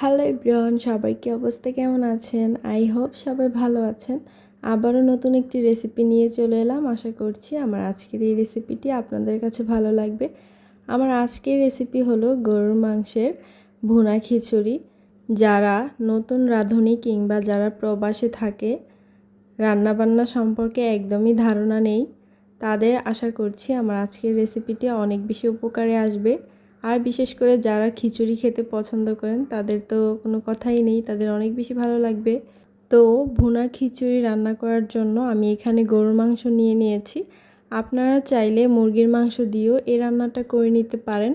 Hello everyone, সবাই কি অবস্থা? কেমন আছেন? আই হোপ সবাই ভালো আছেন। আবারও নতুন একটি রেসিপি নিয়ে চলে এলাম। আশা করছি আমার আজকের এই রেসিপিটি আপনাদের কাছে ভালো লাগবে। আমার আজকের রেসিপি হলো গরুর মাংসের ভুনা খিচুড়ি। যারা নতুন রাঁধুনি কিংবা যারা প্রবাসে থাকে, রান্নাবান্না সম্পর্কে একদমই ধারণা নেই, তাদের আশা করছি আমার আজকের রেসিপিটি অনেক বেশি উপকারে আসবে। আর বিশেষ করে যারা খিচুড়ি খেতে পছন্দ করেন, তাদের তো কোনো কথাই নেই, তাদের অনেক বেশি ভালো লাগবে। তো ভুনা খিচুড়ি রান্না করার জন্য আমি এখানে গরুর মাংস নিয়ে নিয়েছি। আপনারা চাইলে মুরগির মাংস দিয়েও এই রান্নাটা করে নিতে পারেন।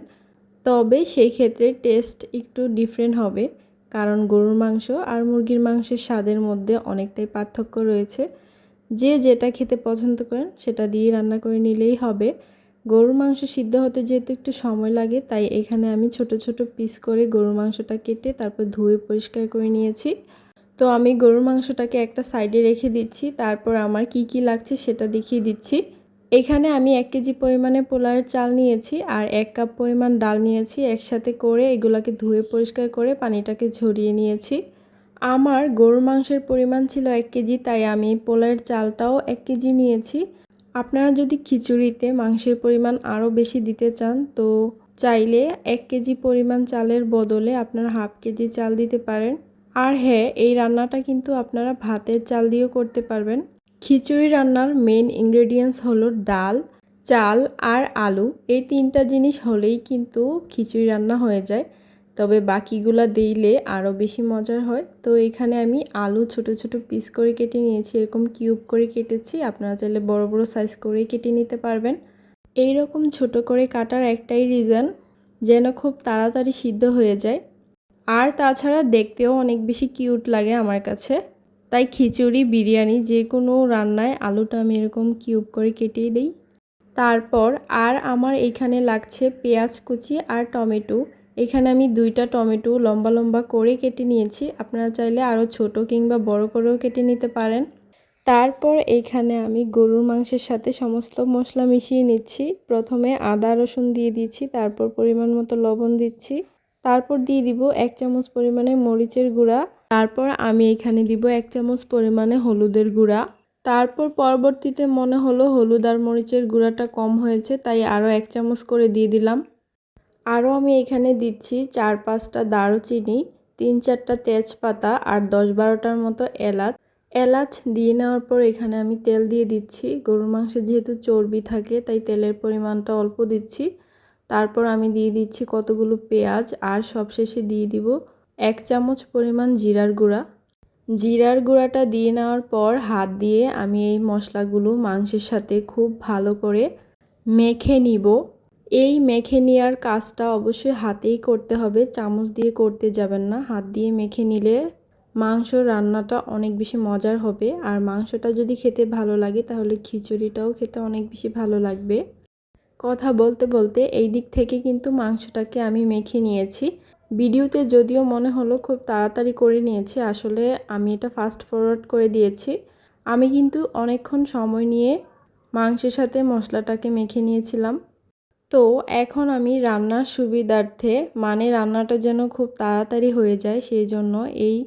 তবে সেই ক্ষেত্রে টেস্ট একটু ডিফারেন্ট হবে, কারণ গরুর মাংস আর মুরগির মাংসের স্বাদের মধ্যে অনেকটাই পার্থক্য রয়েছে। যে যেটা খেতে পছন্দ করেন, সেটা দিয়ে রান্না করে নিলেই হবে। গরুর মাংস সিদ্ধ হতে যেহেতু একটু সময় লাগে, তাই এখানে আমি ছোট ছোট পিস করে গরুর মাংসটা কেটে তারপর ধুয়ে পরিষ্কার করে নিয়েছি। তো আমি গরুর মাংসটাকে একটা সাইডে রেখে দিচ্ছি, তারপর আমার কি কি লাগছে সেটা দেখিয়ে দিচ্ছি। এখানে আমি এক কেজি পরিমাণে পোলাওয়ের চাল নিয়েছি আর এক কাপ পরিমাণ ডাল নিয়েছি, একসাথে করে এগুলোকে ধুয়ে পরিষ্কার করে পানিটাকে ঝরিয়ে নিয়েছি। আমার গরুর মাংসের পরিমাণ ছিল এক কেজি, তাই আমি পোলাওয়ের চালটাও এক কেজি নিয়েছি। আপনারা যদি খিচুড়িতে মাংসের পরিমাণ আরও বেশি দিতে চান, তো চাইলে এক কেজি পরিমাণ চালের বদলে আপনারা হাফ কেজি চাল দিতে পারেন। আর হ্যাঁ এই রান্নাটা কিন্তু আপনারা ভাতের চাল দিয়েও করতে পারবেন। খিচুড়ি রান্নার মেন ইনগ্রেডিয়েন্টস হলো ডাল, চাল আর আলু। এই তিনটা জিনিস হলেই কিন্তু খিচুড়ি রান্না হয়ে যায়। তবে বাকিগুলা দিলে আরও বেশি মজার হয়। তো এখানে আমি আলু ছোট ছোট পিস করে কেটে নিয়েছি। এরকম কিউব করে কেটেছি। আপনারা চাইলে বড় বড় সাইজ করে কেটে নিতে পারবেন। এই রকম ছোট করে কাটার একটাই রিজন যেন খুব তাড়াতাড়ি সিদ্ধ হয়ে যায়। আর তাছাড়া দেখতেও অনেক বেশি কিউট লাগে আমার কাছে। তাই খিচুড়ি, বিরিয়ানি যে কোনো রান্নায় আলুটা আমি এরকম কিউব করে কেটেই দিই। তারপর আর আমার এখানে লাগছে পেঁয়াজ কুচি আর টমেটো। এখানে আমি দুইটা টমেটো লম্বা লম্বা করে কেটে নিয়েছি। আপনারা চাইলে আরও ছোট কিংবা বড় করেও কেটে নিতে পারেন। তারপর এখানে আমি গরুর মাংসের সাথে সমস্ত মশলা মিশিয়ে নিচ্ছি। প্রথমে আদা, রসুন দিয়ে দিচ্ছি, তারপর পরিমাণ মতো লবণ দিচ্ছি। তারপর দিয়ে দিব এক চামচ পরিমাণে মরিচের গুঁড়া। তারপর আমি এখানে দিব এক চামচ পরিমাণে হলুদের গুঁড়া। তারপর পরবর্তীতে মনে হলো হলুদ আর মরিচের গুঁড়াটা কম হয়েছে, তাই আরও এক চামচ করে দিয়ে দিলাম। আরও আমি এখানে দিচ্ছি চার পাঁচটা দারুচিনি, তিন চারটা তেজপাতা আর দশ বারোটার মতো এলাচ। এলাচ দিয়ে নেওয়ার পর এখানে আমি তেল দিয়ে দিচ্ছি। গরুর মাংসে যেহেতু চর্বি থাকে, তাই তেলের পরিমাণটা অল্প দিচ্ছি। তারপর আমি দিয়ে দিচ্ছি কতগুলো পেঁয়াজ আর সবশেষে দিয়ে দিব এক চামচ পরিমাণ জিরার গুঁড়া। জিরার গুঁড়াটা দিয়ে নেওয়ার পর হাত দিয়ে আমি এই মশলাগুলো মাংসের সাথে খুব ভালো করে মেখে নিব। এই মেখে নেওয়ার কাজটা অবশ্যই হাতেই করতে হবে। চামচ দিয়ে করতে যাবেন না। হাত দিয়ে মেখে নিলে মাংস রান্নাটা অনেক বেশি মজার হবে। আর মাংসটা যদি খেতে ভালো লাগে, তাহলে খিচুড়িটাও খেতে অনেক বেশি ভালো লাগবে। কথা বলতে বলতে এই দিক থেকে কিন্তু মাংসটাকে আমি মেখে নিয়েছি। ভিডিওতে যদিও মনে হলো খুব তাড়াতাড়ি করে নিয়েছি, আসলে আমি এটা ফাস্ট ফরওয়ার্ড করে দিয়েছি। আমি কিন্তু অনেকক্ষণ সময় নিয়ে মাংসের সাথে মশলাটাকে মেখে নিয়েছিলাম। তো এখন আমি রান্নার সুবিধার্থে মানে রান্নাটা যেন খুব তাড়াতাড়ি হয়ে যায় সেই জন্য এই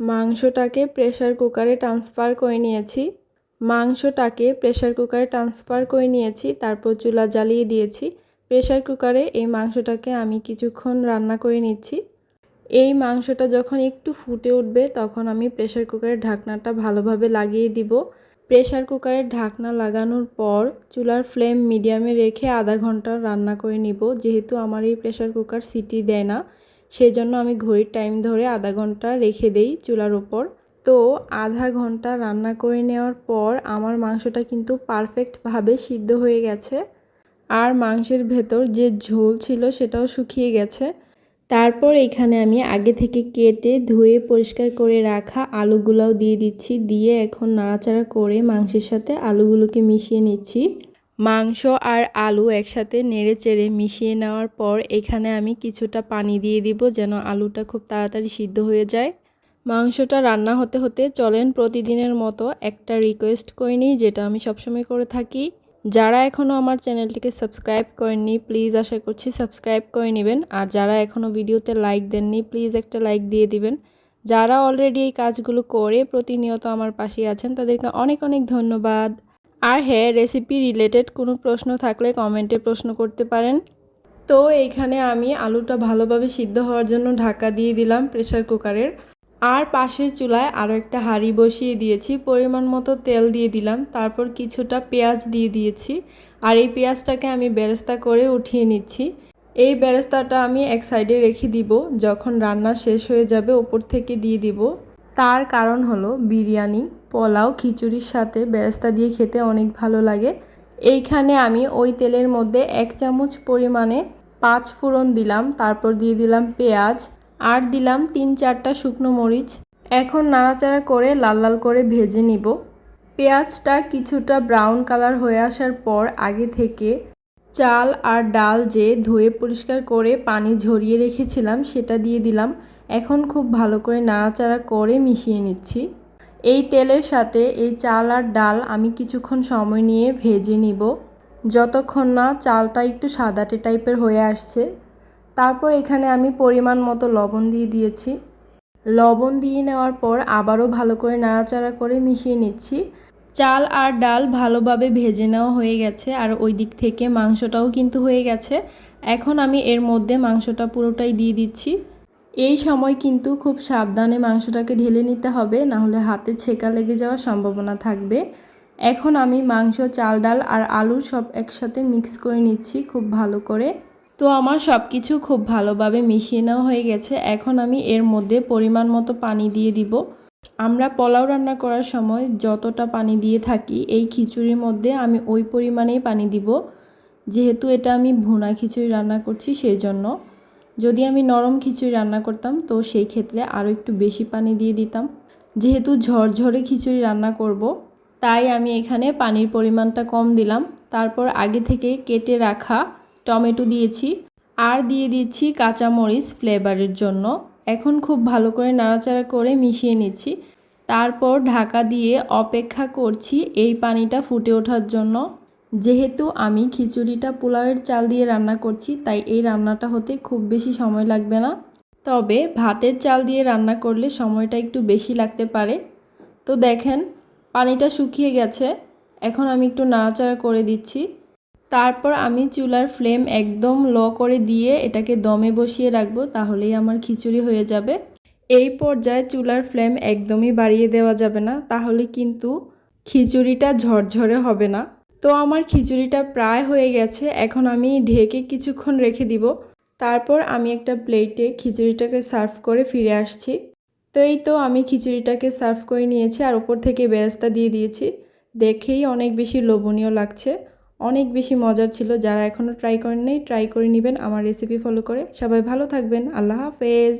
মাংসটাকে প্রেশার কুকারে ট্রান্সফার করে নিয়েছি। মাংসটাকে প্রেশার কুকারে ট্রান্সফার করে নিয়েছি, তারপর চুলা জ্বালিয়ে দিয়েছি। প্রেশার কুকারে এই মাংসটাকে আমি কিছুক্ষণ রান্না করে নিচ্ছি। এই মাংসটা যখন একটু ফুটে উঠবে তখন আমি প্রেশার কুকারের ঢাকনাটা ভালোভাবে লাগিয়ে দিব। প্রেশার কুকারের ঢাকনা লাগানোর পর চুলার ফ্লেম মিডিয়ামে রেখে আধা ঘণ্টা রান্না করে নিব। যেহেতু আমার এই প্রেশার কুকার সিটি দেয় না সেই জন্য আমি ঘড়ির টাইম ধরে আধা ঘণ্টা রেখে দেই চুলার ওপর। তো আধা ঘণ্টা রান্না করে নেওয়ার পর আমার মাংসটা কিন্তু পারফেক্টভাবে সিদ্ধ হয়ে গেছে। আর মাংসের ভেতর যে ঝোল ছিল সেটাও শুকিয়ে গেছে। তারপর এখানে আমি আগে থেকে কেটে ধুয়ে পরিষ্কার করে রাখা আলুগুলোও দিয়ে দিচ্ছি। দিয়ে এখন নাড়াচাড়া করে মাংসের সাথে আলুগুলোকে মিশিয়ে নিচ্ছি। মাংস আর আলু একসাথে নেড়ে চেড়ে মিশিয়ে নেওয়ার পর এখানে আমি কিছুটা পানি দিয়ে দিব যেন আলুটা খুব তাড়াতাড়ি সিদ্ধ হয়ে যায়। মাংসটা রান্না হতে হতে চলেন প্রতিদিনের মতো একটা রিকোয়েস্ট করে নিই যেটা আমি সবসময় করে থাকি। যারা এখনও আমার চ্যানেলটিকে সাবস্ক্রাইব করেননি প্লিজ আশা করছি সাবস্ক্রাইব করে নেবেন। আর যারা এখনও ভিডিওতে লাইক দেননি প্লিজ একটা লাইক দিয়ে দিবেন। যারা অলরেডি এই কাজগুলো করে প্রতিনিয়ত আমার পাশে আছেন, তাদেরকে অনেক অনেক ধন্যবাদ। আর হ্যাঁ রেসিপি রিলেটেড কোনো প্রশ্ন থাকলে কমেন্টে প্রশ্ন করতে পারেন। তো এইখানে আমি আলুটা ভালোভাবে সিদ্ধ হওয়ার জন্য ঢাকা দিয়ে দিলাম প্রেশার কুকারের আর পাশের চুলায় আরও একটা হাঁড়ি বসিয়ে দিয়েছি, পরিমাণ মতো তেল দিয়ে দিলাম, তারপর কিছুটা পেঁয়াজ দিয়ে দিয়েছি, আর এই পেঁয়াজটাকে আমি বেরেস্তা করে উঠিয়ে নিচ্ছি। এই বেরেস্তাটা আমি এক সাইডে রেখে দিব, যখন রান্না শেষ হয়ে যাবে ওপর থেকে দিয়ে দিব। তার কারণ হলো বিরিয়ানি, পোলাও, খিচুড়ির সাথে বেরেস্তা দিয়ে খেতে অনেক ভালো লাগে। এইখানে আমি ওই তেলের মধ্যে এক চামচ পরিমাণে পাঁচ ফোড়ন দিলাম, তারপর দিয়ে দিলাম পেঁয়াজ আর দিলাম তিন চারটা শুকনো মরিচ। এখন নাড়াচাড়া করে লাল লাল করে ভেজে নিব। পেঁয়াজটা কিছুটা ব্রাউন কালার হয়ে আসার পর আগে থেকে চাল আর ডাল যে ধুয়ে পরিষ্কার করে পানি ঝরিয়ে রেখেছিলাম সেটা দিয়ে দিলাম। এখন খুব ভালো করে নাড়াচাড়া করে মিশিয়ে নিচ্ছি। এই তেলের সাথে এই চাল আর ডাল আমি কিছুক্ষণ সময় নিয়ে ভেজে নিব। যতক্ষণ না চালটা একটু সাদাটে টাইপের হয়ে আসছে তারপর এখানে আমি পরিমাণ মতো লবণ দিয়ে দিয়েছি। লবণ দিয়ে নেওয়ার পর আবারও ভালো করে নাড়াচাড়া করে মিশিয়ে নিচ্ছি। চাল আর ডাল ভালোভাবে ভেজে নেওয়া হয়ে গেছে আর ওই দিক থেকে মাংসটাও কিন্তু হয়ে গেছে। এখন আমি এর মধ্যে মাংসটা পুরোটাই দিয়ে দিচ্ছি। এই সময় কিন্তু খুব সাবধানে মাংসটাকে ঢেলে নিতে হবে, না হলে হাতে ছেঁকা লেগে যাওয়ার সম্ভাবনা থাকবে। এখন আমি মাংস, চাল, ডাল আর আলু সব একসাথে মিক্স করে নিচ্ছি খুব ভালো করে। তো আমার সব কিছু খুব ভালোভাবে মিশিয়ে নেওয়া হয়ে গেছে। এখন আমি এর মধ্যে পরিমাণ মতো পানি দিয়ে দিব। আমরা পোলাও রান্না করার সময় যতটা পানি দিয়ে থাকি, এই খিচুড়ির মধ্যে আমি ওই পরিমাণেই পানি দিব। যেহেতু এটা আমি ভুনা খিচুড়ি রান্না করছি সেই জন্য যদি আমি নরম খিচুড়ি রান্না করতাম, তো সেই ক্ষেত্রে আরও একটু বেশি পানি দিয়ে দিতাম। যেহেতু ঝরঝরে খিচুড়ি রান্না করব, তাই আমি এখানে পানির পরিমাণটা কম দিলাম। তারপর আগে থেকে কেটে রাখা টমেটো দিয়েছি। আর দিয়ে দিচ্ছি কাঁচামরিচ ফ্লেভারের জন্য। এখন খুব ভালো করে নাড়াচাড়া করে মিশিয়ে নিচ্ছি। তারপর ঢাকা দিয়ে অপেক্ষা করছি এই পানিটা ফুটে ওঠার জন্য। যেহেতু আমি খিচুড়িটা পোলাওয়ের চাল দিয়ে রান্না করছি, তাই এই রান্নাটা হতে খুব বেশি সময় লাগবে না। তবে ভাতের চাল দিয়ে রান্না করলে সময়টা একটু বেশি লাগতে পারে। তো দেখেন, পানিটা শুকিয়ে গেছে। এখন আমি একটু নাড়াচাড়া করে দিচ্ছি। তারপর আমি চুলার ফ্লেম একদম লো করে দিয়ে এটাকে দমে বসিয়ে রাখব, তাহলেই আমার খিচুড়ি হয়ে যাবে। এই পর্যায়ে চুলার ফ্লেম একদমই বাড়িয়ে দেওয়া যাবে না, তাহলে কিন্তু খিচুড়িটা ঝরঝরে হবে না। তো আমার খিচুড়িটা প্রায় হয়ে গেছে, এখন আমি ঢেকে কিছুক্ষণ রেখে দিব। তারপর আমি একটা প্লেটে খিচুড়িটাকে সার্ভ করে ফিরে আসছি। তো এই তো আমি খিচুড়িটাকে সার্ভ করে নিয়েছি, আর ওপর থেকে বেরেস্তা দিয়ে দিয়েছি। দেখেই অনেক বেশি লোভনীয় লাগছে। অনেক বেশি মজার ছিল, যারা এখনও ট্রাই করেন নাই ট্রাই করে নেবেন আমার রেসিপি ফলো করে। সবাই ভালো থাকবেন, আল্লাহ হাফেজ।